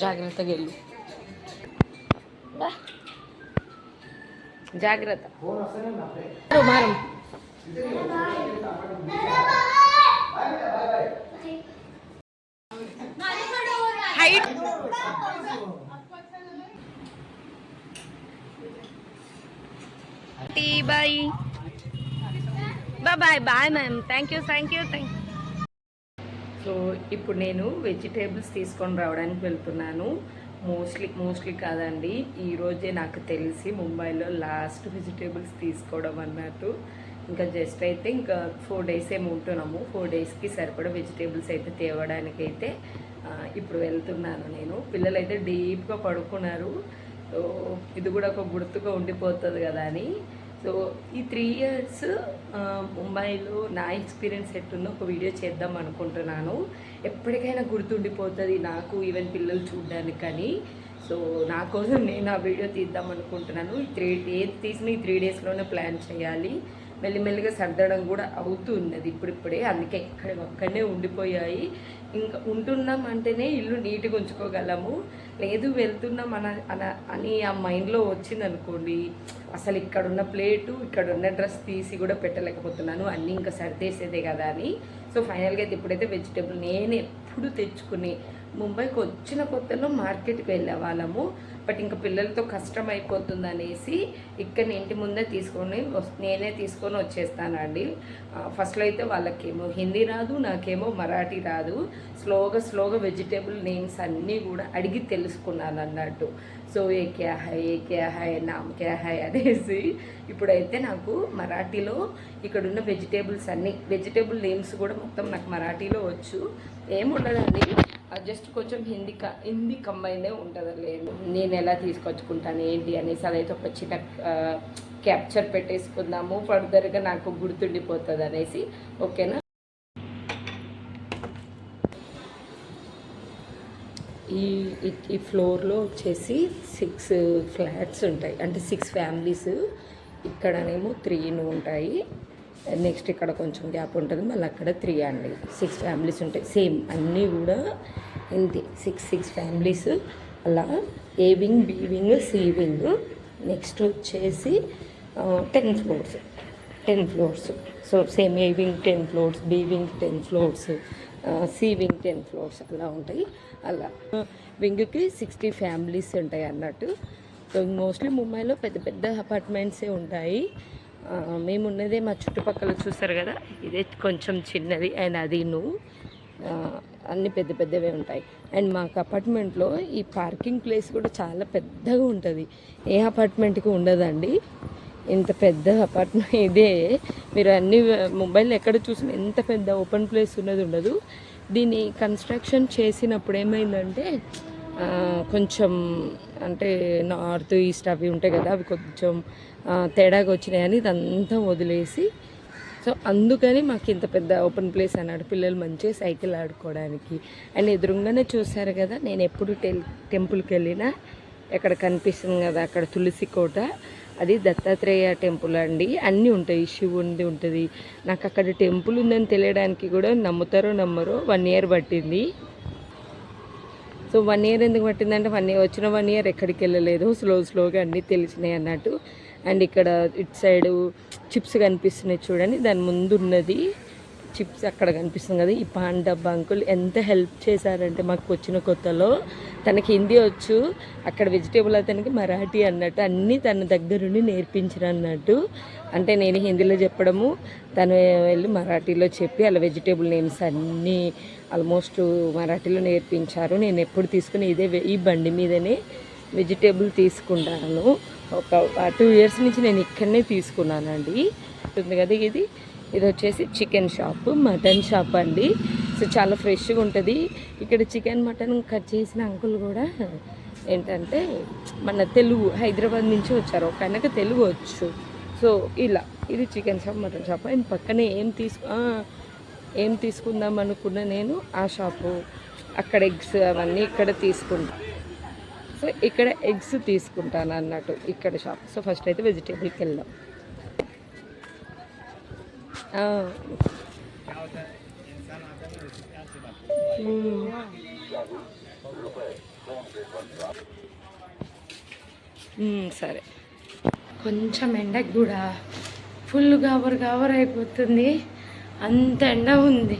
జాగ్రత్తగా వెళ్ళు దా. జాగ్రత్త మారం, మారం height tea bye bye bye ma'am thank you thank you thank so ఇప్పుడు నేను వెజిటేబుల్స్ తీసుకొని రావడానికి వెళ్తున్నాను. మోస్ట్లీ మోస్ట్లీ కాదండి. ఈరోజే నాకు తెలిసి ముంబైలో లాస్ట్ వెజిటేబుల్స్ తీసుకోవడం అన్నట్టు. ఇంకా జస్ట్ అయితే ఇంకా ఫోర్ డేస్ ఏమి ఉంటున్నాము. ఫోర్ డేస్కి సరిపడా వెజిటేబుల్స్ అయితే తేవడానికి అయితే ఇప్పుడు వెళ్తున్నాను నేను. పిల్లలు అయితే డీప్గా పడుకున్నారు. సో ఇది కూడా ఒక గుర్తుగా ఉండిపోతుంది కదా అని. సో ఈ త్రీ ఇయర్స్ ముంబైలో నా ఎక్స్పీరియన్స్ ఎట్టుందో ఒక వీడియో చేద్దాం అనుకుంటున్నాను. ఎప్పటికైనా గుర్తుండిపోతుంది నాకు ఈవెన్ పిల్లలు చూడడానికి కానీ సో నా కోసం నేను ఆ వీడియో తీద్దాం అనుకుంటున్నాను. ఈ త్రీ ఏది తీసిన ఈ త్రీ డేస్లోనే ప్లాన్ చేయాలి. మెల్లిమెల్లిగా సర్దడం కూడా అవుతున్నది ఇప్పుడిప్పుడే. అందుకే ఇక్కడ ఒక్కడనే ఉండిపోయాయి. ఇంకా ఉంటున్నాం అంటేనే ఇల్లు నీట్గా ఉంచుకోగలము. లేదు వెళ్తున్నాం అన అన- అని ఆ మైండ్లో వచ్చిందనుకోండి అసలు ఇక్కడున్న ప్లేటు ఇక్కడున్న డ్రెస్ తీసి కూడా పెట్టలేకపోతున్నాను. అన్నీ ఇంకా సర్దేసేదే కదా అని. సో ఫైనల్గా అయితే ఇప్పుడైతే వెజిటేబుల్ నేను ఎప్పుడు తెచ్చుకుని ముంబైకి వచ్చిన కొత్తలో మార్కెట్కి వెళ్ళే వాళ్ళము. బట్ ఇంకా పిల్లలతో కష్టం అయిపోతుంది అనేసి ఇక్కడ ఇంటి ముందే తీసుకొని నేనే తీసుకొని వచ్చేస్తానండి. ఫస్ట్లో అయితే వాళ్ళకేమో హిందీ రాదు నాకేమో మరాఠీ రాదు. స్లోగా స్లోగా వెజిటేబుల్ నేమ్స్ అన్నీ కూడా అడిగి తెలుసుకున్నాను అన్నట్టు. సో ఏ క్యా హై ఏ క్యా హై నామ్ క్యా హై అనేసి ఇప్పుడైతే నాకు మరాఠీలో ఇక్కడున్న వెజిటేబుల్స్ అన్నీ వెజిటేబుల్ నేమ్స్ కూడా మొత్తం నాకు మరాఠీలో వచ్చు. ఏముండదండి? జస్ట్ కొంచెం హిందీ క హిందీ కంబైనే ఉంటుంది లేదు. నేను ఎలా తీసుకొచ్చుకుంటాను ఏంటి అనేసి అదైతే ఒక చిన్న క్యాప్చర్ పెట్టేసుకుందాము. ఫర్దర్గా నాకు గుర్తుండిపోతుంది అనేసి ఓకేనా? ఈ ఈ- ఫ్లోర్లో వచ్చేసి సిక్స్ ఫ్లాట్స్ ఉంటాయి. అంటే సిక్స్ ఫ్యామిలీస్. ఇక్కడనేమో త్రీను ఉంటాయి. నెక్స్ట్ ఇక్కడ కొంచెం గ్యాప్ ఉంటుంది. మళ్ళీ అక్కడ త్రీ అండి. సిక్స్ ఫ్యామిలీస్ ఉంటాయి. సేమ్ అన్నీ కూడా ఇంతే సిక్స్ సిక్స్ ఫ్యామిలీస్ అలా A wing B wing C wing. Next వచ్చేసి ten floors. Ten floors. So same A wing ten floors B wing ten floors C wing ten floors అలా ఉంటాయి. అలా. వింగ్కి sixty families ఉంటాయి అన్నట్టు. సో మోస్ట్లీ ముంబైలో పెద్ద పెద్ద అపార్ట్మెంట్సే ఉంటాయి. మేమున్నదే మేము ఉన్నదే మా చుట్టుపక్కల చూస్తారు కదా? ఇదే కొంచెం చిన్నది. అండ్ అది నువ్వు అన్ని పెద్ద పెద్దవే ఉంటాయి. అండ్ మాకు అపార్ట్మెంట్లో ఈ పార్కింగ్ ప్లేస్ కూడా చాలా పెద్దగా ఉంటుంది. ఏ అపార్ట్మెంట్కి ఉండదండి. ఇంత పెద్ద అపార్ట్మెంట్ ఇదే. మీరు అన్ని మొబైల్ ఎక్కడ చూసినా ఎంత పెద్ద ఓపెన్ ప్లేస్ ఉన్నది ఉండదు. దీన్ని కన్స్ట్రక్షన్ చేసినప్పుడు ఏమైందంటే కొంచెం అంటే నార్త్ ఈస్ట్ అవి ఉంటాయి కదా అవి కొంచెం తేడాగా వచ్చినాయని ఇదంతా వదిలేసి సో అందుకని మాకు ఇంత పెద్ద ఓపెన్ ప్లేస్ అన్నాడు. పిల్లలు మంచిగా సైకిల్ ఆడుకోవడానికి. అండ్ ఎదురుగానే చూశారు కదా నేను ఎప్పుడు టెల్ టెంపుల్కి వెళ్ళినా ఎక్కడ కనిపిస్తుంది కదా అక్కడ తులసి కోట. అది దత్తాత్రేయ టెంపుల్ అండి. అన్నీ ఉంటాయి. శివునిది ఉంటుంది. నాకు అక్కడ టెంపుల్ ఉందని తెలియడానికి కూడా నమ్ముతారో నమ్మరో వన్ ఇయర్ పట్టింది. సో వన్ ఇయర్ ఎందుకు పట్టిందంటే వన్ ఇయర్ వచ్చిన వన్ ఇయర్ ఎక్కడికి వెళ్ళలేదు. స్లో స్లోగా అన్నీ తెలిసినాయి అన్నట్టు. అండ్ ఇక్కడ ఇటు సైడు చిప్స్ కనిపిస్తున్నాయి చూడండి. దాని ముందు ఉన్నది చిప్స్ అక్కడ కనిపిస్తుంది కదా ఈ పాన్ డబ్బా అంకుల్. ఎంత హెల్ప్ చేశారంటే మాకు వచ్చిన కొత్తలో. తనకి హిందీ వచ్చు అక్కడ వెజిటేబుల్ అతనికి మరాఠీ అన్నట్టు అన్నీ తన దగ్గరుండి నేర్పించారు అన్నట్టు అంటే నేను హిందీలో చెప్పడము తను వెళ్ళి మరాఠీలో చెప్పి అలా వెజిటేబుల్ నేమ్స్ అన్నీ ఆల్మోస్ట్ మరాఠీలో నేర్పించారు. నేను ఎప్పుడు తీసుకుని ఇదే ఈ బండి మీదనే వెజిటేబుల్ తీసుకుంటాను. ఒక టూ ఇయర్స్ నుంచి నేను ఇక్కడనే తీసుకున్నానండి. ఉంది కదా ఇది? ఇది వచ్చేసి చికెన్ షాప్ మటన్ షాప్ అండి. సో చాలా ఫ్రెష్గా ఉంటుంది. ఇక్కడ చికెన్ మటన్ కట్ చేసిన అంకుల్ కూడా ఏంటంటే మన తెలుగు హైదరాబాద్ నుంచి వచ్చారు. ఒక ఆయనకు తెలుగు వచ్చు. సో ఇలా. ఇది చికెన్ షాప్ మటన్ షాప్ ఆయన పక్కనే ఏం తీసుకు ఏం తీసుకుందాం అనుకున్న నేను ఆ షాపు అక్కడ ఎగ్స్ అవన్నీ ఇక్కడ తీసుకుంటాను సో ఇక్కడ ఎగ్స్ తీసుకుంటాను అన్నట్టు ఇక్కడ షాప్ సో ఫస్ట్ అయితే వెజిటేబుల్కి వెళ్దాం. సరే. కొంచెం ఎండకు కూడా. ఫుల్ గాబర్ గాబర్ అయిపోతుంది. అంత ఎండ ఉంది.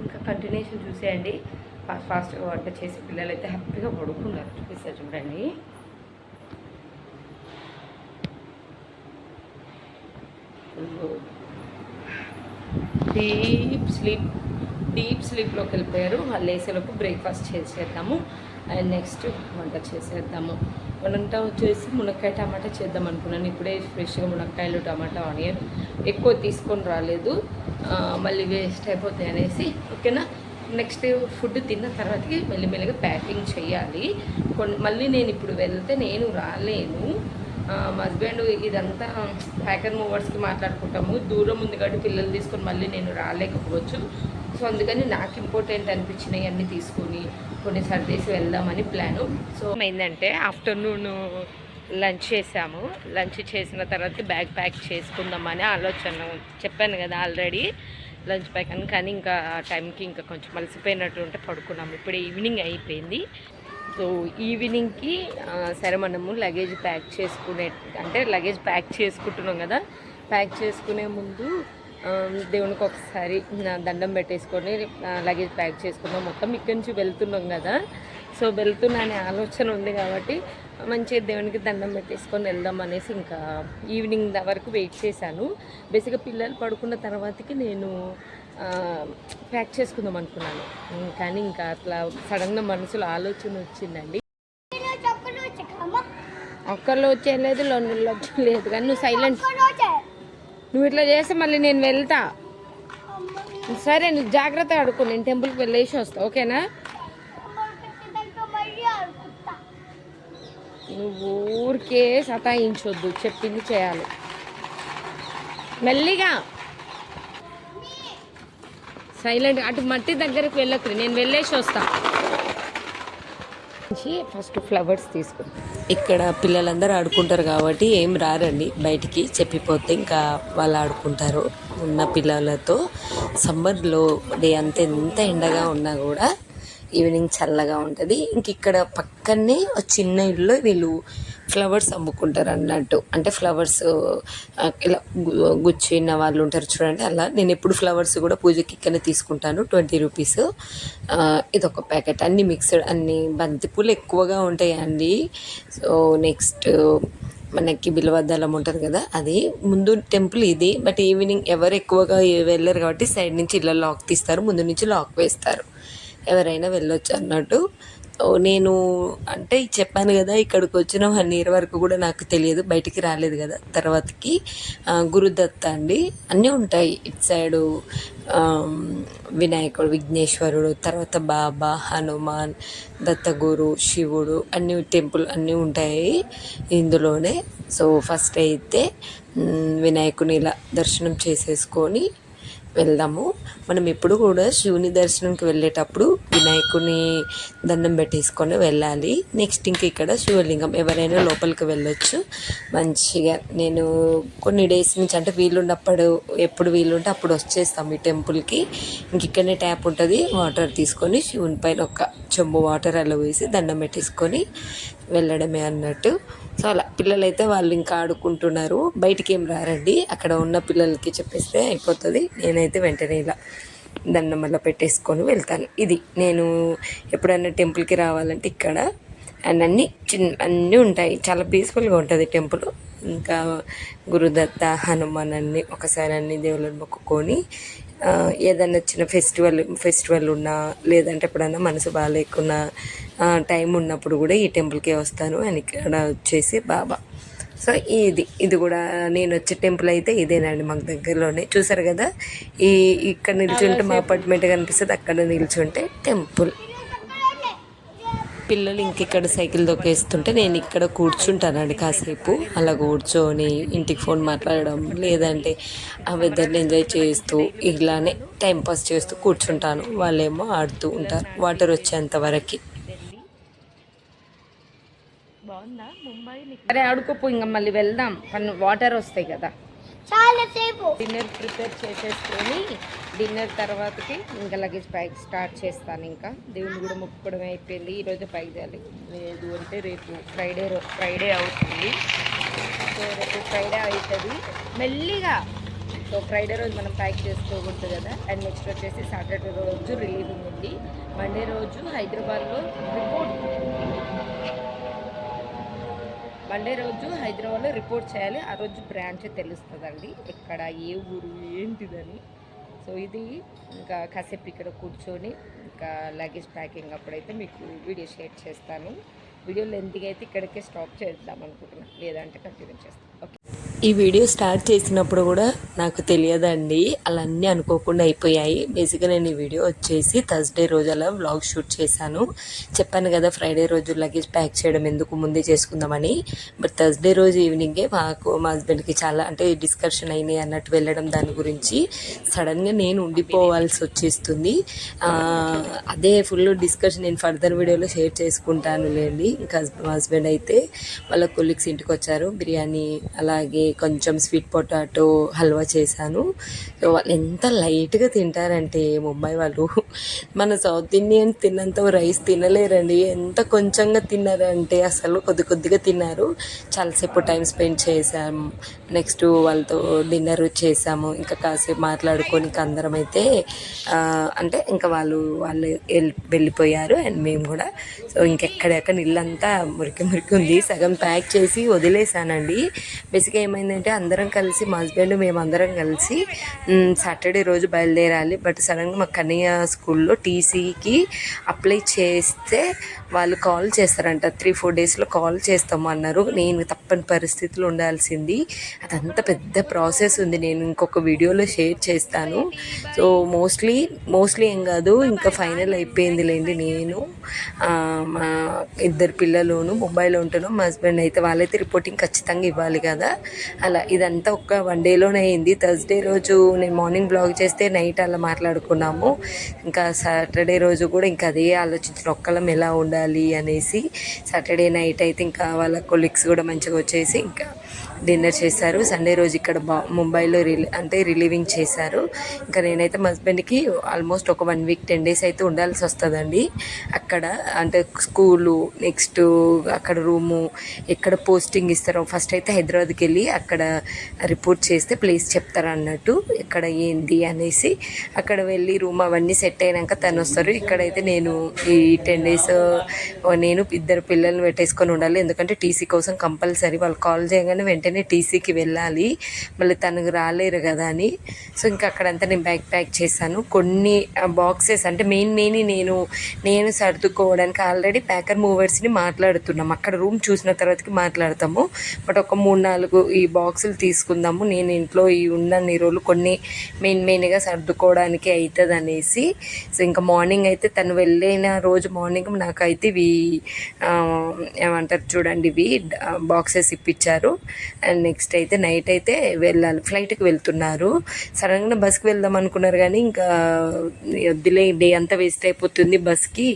ఇంకా కంటిన్యూషన్ చూసేయండి. ఫాస్ట్ ఫాస్ట్గా వంట చేసి పిల్లలు అయితే హ్యాపీగా పడుకున్నారు. చూపిస్తారు చూడండి. డీప్ స్లీప్ డీప్ స్లీప్లోకి వెళ్ళిపోయారు. వాళ్ళు వేసేలోపు బ్రేక్ఫాస్ట్ చేసేద్దాము. అండ్ నెక్స్ట్ వంట చేసేద్దాము. వంట వచ్చేసి మునక్కాయ టమాటా చేద్దాం అనుకున్నాను. ఇప్పుడే ఫ్రెష్గా మునక్కాయలు టమాటా ఆనియన్ ఎక్కువ తీసుకొని రాలేదు. మళ్ళీ వేస్ట్ అయిపోతాయి అనేసి ఓకేనా? నెక్స్ట్ ఫుడ్ తిన్న తర్వాతకి మెల్లిమెల్లిగా ప్యాకింగ్ చేయాలి. కొన్ని మళ్ళీ నేను ఇప్పుడు వెళ్తే నేను రాలేను. మా హస్బెండ్ ఇదంతా ప్యాకర్ మూవర్స్కి మాట్లాడుకుంటాము. దూరం ఉంది కాబట్టి పిల్లలు తీసుకొని మళ్ళీ నేను రాలేకపోవచ్చు. సో అందుకని నాకు ఇంపార్టెంట్ అనిపించినవి అన్నీ తీసుకొని కొన్ని సర్దేసి వెళ్దామని ప్లాను. సో ఏంటంటే ఆఫ్టర్నూన్ లంచ్ చేసాము. లంచ్ చేసిన తర్వాత బ్యాగ్ ప్యాక్ చేసుకుందామని ఆలోచన చెప్పాను కదా ఆల్రెడీ. లంచ్ ప్యాక్ అని కానీ ఇంకా ఆ టైంకి ఇంకా కొంచెం మలిసిపోయినట్టు ఉంటే పడుకున్నాము ఇప్పుడు ఈవినింగ్ అయిపోయింది. సో ఈవినింగ్కి సరే మనము లగేజ్ ప్యాక్ చేసుకునే అంటే లగేజ్ ప్యాక్ చేసుకుంటున్నాం కదా ప్యాక్ చేసుకునే ముందు దేవునికి ఒకసారి దండం పెట్టేసుకొని లగేజ్ ప్యాక్ చేసుకుందాం. మొత్తం ఇక్కడి నుంచి వెళ్తున్నాం కదా. సో వెళ్తున్నానే ఆలోచన ఉంది కాబట్టి మంచిగా దేవునికి దండం పెట్టేసుకొని వెళ్దాం అనేసి ఇంకా ఈవినింగ్ వరకు వెయిట్ చేశాను. బేసిక్గా పిల్లలు పడుకున్న తర్వాతకి నేను ప్యాక్ చేసుకుందాం అనుకున్నాను. కానీ ఇంకా అట్లా సడన్గా మనసులో ఆలోచన వచ్చిందండి. ఒక్కళ్ళు వచ్చేయలేదు లొన్నుల్లో లేదు. కానీ నువ్వు సైలెంట్ నువ్వు ఇట్లా చేస్తే మళ్ళీ నేను వెళ్తా. సరే నువ్వు జాగ్రత్త అడుకో నేను టెంపుల్కి వెళ్ళేసి వస్తా. ఓకేనా? నువ్వు ఊరికే సతాయించొద్దు చెప్పింది చేయాలి. మెల్లిగా. సైలెంట్ అటు మట్టి దగ్గరికి వెళ్ళకు నేను వెళ్ళేసి వస్తా. ఫస్ట్ ఫ్లవర్స్ తీసుకుని ఇక్కడ పిల్లలందరూ ఆడుకుంటారు కాబట్టి ఏం రారండి బయటికి చెప్పిపోతే ఇంకా వాళ్ళు ఆడుకుంటారు. ఉన్న పిల్లలతో సమ్మర్లో డే అంత ఎంత ఎండగా ఉన్నా కూడా ఈవినింగ్ చల్లగా ఉంటుంది. ఇంక ఇక్కడ పక్కనే చిన్న ఇల్లు వీళ్ళు ఫ్లవర్స్ అమ్ముకుంటారు అన్నట్టు. అంటే ఫ్లవర్స్ ఇలా గుచ్చిన వాళ్ళు ఉంటారు చూడండి అలా. నేను ఎప్పుడు ఫ్లవర్స్ కూడా పూజకి ఇక్కడనే తీసుకుంటాను ట్వంటీ రూపీస్. ఇది ఒక ప్యాకెట్. అన్ని మిక్స్డ్ అన్ని బంతిపూలు ఎక్కువగా ఉంటాయండి. సో నెక్స్ట్ మనకి బిల్వద్దాలం ఉంటుంది కదా అది. ముందు టెంపుల్ ఇది బట్ ఈవినింగ్ ఎవరు ఎక్కువగా వెళ్ళరు కాబట్టి సైడ్ నుంచి ఇలా లాక్ తీస్తారు ముందు నుంచి లాక్ వేస్తారు. ఎవరైనా వెళ్ళొచ్చు అన్నట్టు. నేను అంటే చెప్పాను కదా ఇక్కడికి వచ్చిన వన్ ఇయర్ వరకు కూడా నాకు తెలియదు బయటికి రాలేదు కదా తర్వాతకి గురుదత్త అండి. అన్నీ ఉంటాయి ఇటు సైడు వినాయకుడు విఘ్నేశ్వరుడు తర్వాత బాబా హనుమాన్ దత్తగురు శివుడు అన్ని టెంపుల్ అన్నీ ఉంటాయి ఇందులోనే. సో ఫస్ట్ అయితే వినాయకుని ఇలా దర్శనం చేసేసుకొని వెళ్దాము. మనం ఎప్పుడు కూడా శివుని దర్శనంకి వెళ్ళేటప్పుడు వినాయకుని దండం పెట్టేసుకొని వెళ్ళాలి. నెక్స్ట్ ఇంక ఇక్కడ శివలింగం. ఎవరైనా లోపలికి వెళ్ళొచ్చు. మంచిగా నేను కొన్ని డేస్ నుంచి అంటే వీలున్నప్పుడు ఎప్పుడు వీలుంటే అప్పుడు వచ్చేస్తాం ఈ టెంపుల్కి ఇంక ఇక్కడనే ట్యాప్ ఉంటుంది. వాటర్ తీసుకొని శివుని పైన ఒక చెంబు వాటర్ అలా వేసి దండం పెట్టేసుకొని వెళ్ళడమే అన్నట్టు. సో అలా పిల్లలైతే వాళ్ళు ఇంకా ఆడుకుంటున్నారు. బయటికి ఏం రారండి. అక్కడ ఉన్న పిల్లలకి చెప్పేస్తే అయిపోతుంది. నేనైతే వెంటనే ఇలా దండం వల్ల పెట్టేసుకొని వెళ్తాను. ఇది నేను ఎప్పుడైనా టెంపుల్కి రావాలంటే ఇక్కడ. అండ్ అన్నీ చిన్న అన్నీ ఉంటాయి. చాలా పీస్ఫుల్గా ఉంటుంది టెంపుల్. ఇంకా గురుదత్త హనుమాన్ అన్ని ఒకసారి అన్ని దేవుళ్ళని మొక్కుకొని ఆ, ఏదన్నా చిన్న ఫెస్టివల్ ఫెస్టివల్ ఉన్నా లేదంటే ఎప్పుడన్నా మనసు బాగాలేకున్నా టైం ఉన్నప్పుడు కూడా ఈ టెంపుల్కే వస్తాను అండ్ ఇక్కడ వచ్చేసి బాబా. సో ఇది ఇది కూడా నేను వచ్చే టెంపుల్ అయితే ఇదేనండి మాకు దగ్గరలోనే. చూసారు కదా? ఈ ఇక్కడ నిల్చుంటే మా అపార్ట్మెంట్ కనిపిస్తుంది అక్కడ నిల్చుంటే టెంపుల్. పిల్లలు ఇంకెక్కడ సైకిల్ దొక్కేస్తుంటే నేను ఇక్కడ కూర్చుంటానండి కాసేపు. అలా కూర్చొని ఇంటికి ఫోన్ మాట్లాడడం లేదంటే ఆ వెదర్ని ఎంజాయ్ చేస్తూ ఇలానే టైంపాస్ చేస్తూ కూర్చుంటాను. వాళ్ళేమో ఆడుతూ ఉంటారు. వాటర్ వచ్చేంత వరకు. బాగుందా? ముంబై అరే ఆడుకోపో ఇంకా మళ్ళీ వెళ్దాం. వాటర్ వస్తాయి కదా. చాలా సేపు. డిన్నర్ ప్రిపేర్ చేసేసుకొని డిన్నర్ తర్వాతకి ఇంకా లగేజ్ ప్యాక్ స్టార్ట్ చేస్తాను ఇంకా. దేవుని కూడా మొక్కుకోవడం అయిపోయింది. ఈరోజు పైకి చేయాలి లేదు అంటే రేపు ఫ్రైడే ఫ్రైడే అవుతుంది. సో రేపు ఫ్రైడే అవుతుంది. మెల్లిగా సో ఫ్రైడే రోజు మనం ప్యాక్ చేసుకోకూడదు కదా. అండ్ నెక్స్ట్ వచ్చేసి సాటర్డే రోజు రిలీవ్ ఉంది. మండే రోజు హైదరాబాద్లో రిపోర్ట్ మండే రోజు హైదరాబాద్లో రిపోర్ట్ చేయాలి. ఆ రోజు బ్రాంచ్ తెలుస్తుందండి. ఎక్కడ ఏ ఊరు ఏంటిదని. సో ఇది ఇంకా కాసేపు ఇక్కడ కూర్చొని ఇంకా లగేజ్ ప్యాకింగ్ అప్పుడైతే మీకు వీడియో షేర్ చేస్తాను. వీడియో లెంత్గా అయితే ఇక్కడికే స్టాప్ చేద్దాం అనుకుంటున్నాను లేదంటే కంటిన్యూ చేస్తాను ఓకే. ఈ వీడియో స్టార్ట్ చేసినప్పుడు కూడా నాకు తెలియదండి. అలా అన్నీ అనుకోకుండా అయిపోయాయి. బేసిక్గా నేను ఈ వీడియో వచ్చేసి థర్స్డే రోజు అలా వ్లాగ్ షూట్ చేశాను. చెప్పాను కదా ఫ్రైడే రోజు లగేజ్ ప్యాక్ చేయడం ఎందుకు ముందే చేసుకుందామని. బట్ థర్స్డే రోజు ఈవినింగే మాకు మా హస్బెండ్కి చాలా అంటే డిస్కషన్ అయినాయి అన్నట్టు వెళ్ళడం దాని గురించి. సడన్గా నేను ఉండిపోవాల్సి వచ్చేస్తుంది. అదే ఫుల్ డిస్కషన్ నేను ఫర్దర్ వీడియోలో షేర్ చేసుకుంటాను లేండి ఇంకా మా హస్బెండ్ అయితే వాళ్ళ కొలీగ్స్ ఇంటికి వచ్చారు. బిర్యానీ అలాగే కొంచెం స్వీట్ పొటాటో హల్వా చేశాను. సో వాళ్ళు ఎంత లైట్గా తింటారంటే ముంబై వాళ్ళు. మన సౌత్ ఇండియన్ తిన్నంత రైస్ తినలేరండి. ఎంత కొంచెంగా తిన్నారంటే అసలు కొద్ది కొద్దిగా తిన్నారు. చాలాసేపు టైం స్పెండ్ చేశాం. నెక్స్ట్ వాళ్ళతో డిన్నర్ చేసాము ఇంకా కాసేపు మాట్లాడుకొని ఇంకా అందరం అయితే అంటే ఇంకా వాళ్ళు వాళ్ళు వెళ్ళి వెళ్ళిపోయారు అండ్ మేము కూడా. సో ఇంకెక్కడెక్కడ ఇల్లంతా మురికి మురికి ఉంది. సగం ప్యాక్ చేసి వదిలేసానండి బేసిక్గా ఏంటంటే అందరం కలిసి మా హస్బెండ్ మేము అందరం కలిసి సాటర్డే రోజు బయలుదేరాలి. బట్ సడన్గా మా కన్నయ్య స్కూల్లో టీసీకి అప్లై చేస్తే వాళ్ళు కాల్ చేస్తారంట. త్రీ ఫోర్ డేస్లో కాల్ చేస్తామన్నారు నేను తప్పని పరిస్థితులు ఉండాల్సింది. అదంతా పెద్ద ప్రాసెస్ ఉంది. నేను ఇంకొక వీడియోలో షేర్ చేస్తాను. సో మోస్ట్లీ మోస్ట్లీ ఏం కాదు ఇంకా ఫైనల్ అయిపోయింది లేండి నేను మా ఇద్దరు పిల్లలును ముంబైలో ఉంటాను మా హస్బెండ్ అయితే వాళ్ళైతే రిపోర్టింగ్ ఖచ్చితంగా ఇవ్వాలి కదా. అలా ఇదంతా ఒక వన్ డేలోనే అయింది. థర్స్డే రోజు నేను మార్నింగ్ బ్లాగ్ చేస్తే నైట్ అలా మాట్లాడుకున్నాము. ఇంకా సాటర్డే రోజు కూడా ఇంకా అదే ఆలోచించిన ఒక్కలం ఎలా ఉండాలి అనేసి సాటర్డే నైట్ అయితే ఇంకా వాళ్ళ కొలీగ్స్ కూడా మంచిగా వచ్చేసి ఇంకా డిన్నర్ చేశారు. సండే రోజు ఇక్కడ బా ముంబైలో రిలీ అంటే రిలీవింగ్ చేశారు. ఇంకా నేనైతే మా హస్బెండ్కి ఆల్మోస్ట్ ఒక వన్ వీక్ టెన్ డేస్ అయితే ఉండాల్సి వస్తుందండి. అక్కడ అంటే స్కూలు నెక్స్ట్ అక్కడ రూము ఎక్కడ పోస్టింగ్ ఇస్తారో ఫస్ట్ అయితే హైదరాబాద్కి వెళ్ళి అక్కడ రిపోర్ట్ చేస్తే ప్లేస్ చెప్తారు అన్నట్టు ఇక్కడ ఏంది అనేసి అక్కడ వెళ్ళి రూమ్ అవన్నీ సెట్ అయినాక తను వస్తారు. ఇక్కడైతే నేను ఈ టెన్ డేస్ నేను ఇద్దరు పిల్లల్ని పెట్టేసుకొని ఉండాలి. ఎందుకంటే టీసీ కోసం కంపల్సరీ వాళ్ళు కాల్ చేయగానే వెంటనే టీసీకి వెళ్ళాలి. మళ్ళీ తనకు రాలేరు కదా అని. సో ఇంకా అక్కడంతా నేను బ్యాగ్ ప్యాక్ చేశాను. కొన్ని బాక్సెస్ అంటే మెయిన్ మెయిన్ నేను నేను సర్దుకోవడానికి ఆల్రెడీ ప్యాకర్ మూవర్స్ని మాట్లాడుతున్నాం. అక్కడ రూమ్ చూసిన తర్వాతకి మాట్లాడతాము. బట్ ఒక మూడు నాలుగు ఈ ఈ బాక్సులు తీసుకుందాము. నేను ఇంట్లో ఈ ఉన్న రోజులు కొన్ని మెయిన్ మెయిన్గా సర్దుకోవడానికి అవుతుంది అనేసి సో ఇంకా మార్నింగ్ అయితే తను వెళ్ళిన రోజు మార్నింగ్ నాకైతే ఇవి ఏమంటారు చూడండి ఇవి బాక్సెస్ ఇప్పించారు అండ్ నెక్స్ట్ అయితే నైట్ అయితే వెళ్ళాలి. ఫ్లైట్కి వెళ్తున్నారు. సడన్గా బస్కి వెళ్దాం అనుకున్నారు కానీ ఇంకా వద్దులే డే అంతా వేస్ట్ అయిపోతుంది బస్కి.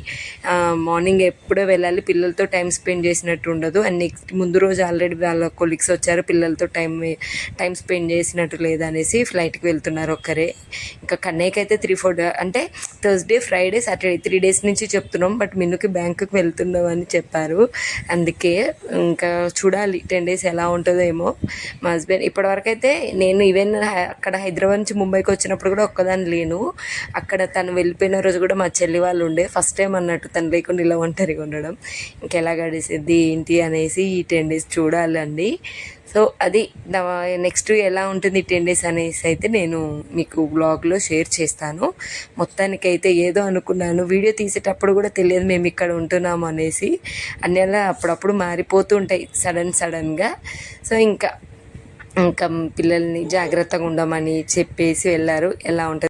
మార్నింగ్ ఎప్పుడో వెళ్ళాలి. పిల్లలతో టైం స్పెండ్ చేసినట్టు ఉండదు. అండ్ నెక్స్ట్ ముందు రోజు ఆల్రెడీ వాళ్ళ కొలీగ్స్ వచ్చారు. పిల్లలతో టైం టైం స్పెండ్ చేసినట్టు లేదనేసి ఫ్లైట్కి వెళ్తున్నారు ఒక్కరే. ఇంకా కన్నయ్యకైతే అయితే త్రీ ఫోర్ అంటే Thursday Friday Saturday three days నుంచి చెప్తున్నాం బట్ మిన్నుకి బ్యాంకుకి వెళ్తున్నాం అని చెప్పారు. అందుకే ఇంకా చూడాలి టెన్ డేస్ ఎలా ఉంటుందో ఏమో మా హస్బెండ్ ఇప్పటివరకు అయితే నేను ఈవెన్ అక్కడ హైదరాబాద్ నుంచి ముంబైకి వచ్చినప్పుడు కూడా ఒక్కదాన్ని లేను. అక్కడ తను వెళ్ళిపోయిన రోజు కూడా మా చెల్లి వాళ్ళు ఉండే. ఫస్ట్ టైం అన్నట్టు తను లేకుండా ఇలా ఒంటరిగా ఉండడం. ఇంకెలా గడిసేది ఏంటి అనేసి ఈ టెన్ డేస్ చూడాలండి. సో అది నెక్స్ట్ ఎలా ఉంటుంది టెన్ డేస్ అనేసి అయితే నేను మీకు బ్లాగ్లో షేర్ చేస్తాను. మొత్తానికైతే ఏదో అనుకున్నాను. వీడియో తీసేటప్పుడు కూడా తెలియదు మేము ఇక్కడ ఉంటున్నాము అనేసి. అన్నీ అలా అప్పుడప్పుడు మారిపోతూ ఉంటాయి సడన్ సడన్గా. సో ఇంకా ఇంకా పిల్లల్ని జాగ్రత్తగా ఉండమని చెప్పేసి వెళ్ళారు. ఎలా ఉంటుంది?